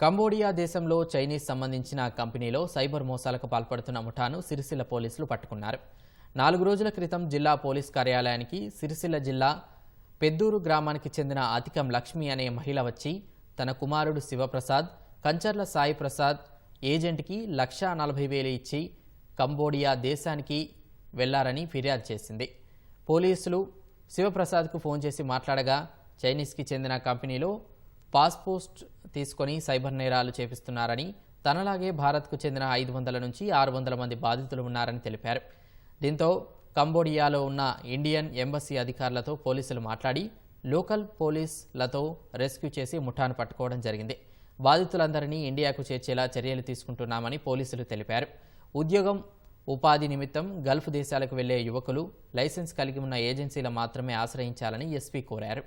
Cambodia దేశంలో Chinese సంబంధించిన కంపెనీలో సైబర్ మోసాలకు పాల్పడుతున్న ముఠాను సిరిసిల్ల పోలీసులు పట్టుకున్నారు. నాలుగు రోజుల క్రితం జిల్లా పోలీస్ కార్యాలయానికి సిరిసిల్ల జిల్లా పెద్దూరు గ్రామానికి చెందిన అతికం లక్ష్మి అనే మహిళ వచ్చి తన కుమారుడు శివప్రసాద్ కంచర్ల సాయి ప్రసాద్ ఏజెంట్కి లక్షా నలభై వేలు ఇచ్చి కంబోడియా దేశానికి వెళ్ళారని ఫిర్యాదు చేసింది. పోలీసులు శివప్రసాద్కు ఫోన్ చేసి మాట్లాడగా చైనీస్కి చెందిన కంపెనీలో పాస్పోర్ట్ తీసుకొని సైబర్ నేరాలు చేపిస్తున్నారని తనలాగే భారత్కు చెందిన ఐదు వందల నుంచి ఆరు వందల మంది బాధితులు ఉన్నారని తెలిపారు. దీంతో కంబోడియాలో ఉన్న ఇండియన్ ఎంబసీ అధికారులతో పోలీసులు మాట్లాడి లోకల్ పోలీసులతో రెస్క్యూ చేసి ముఠాను పట్టుకోవడం జరిగింది. బాధితులందరినీ ఇండియాకు చేర్చేలా చర్యలు తీసుకుంటున్నామని పోలీసులు తెలిపారు. ఉద్యోగం ఉపాధి నిమిత్తం గల్ఫ్ దేశాలకు వెళ్ళే యువకులు లైసెన్స్ కలిగి ఉన్న ఏజెన్సీలు మాత్రమే ఆశ్రయించాలని ఎస్పీ కోరారు.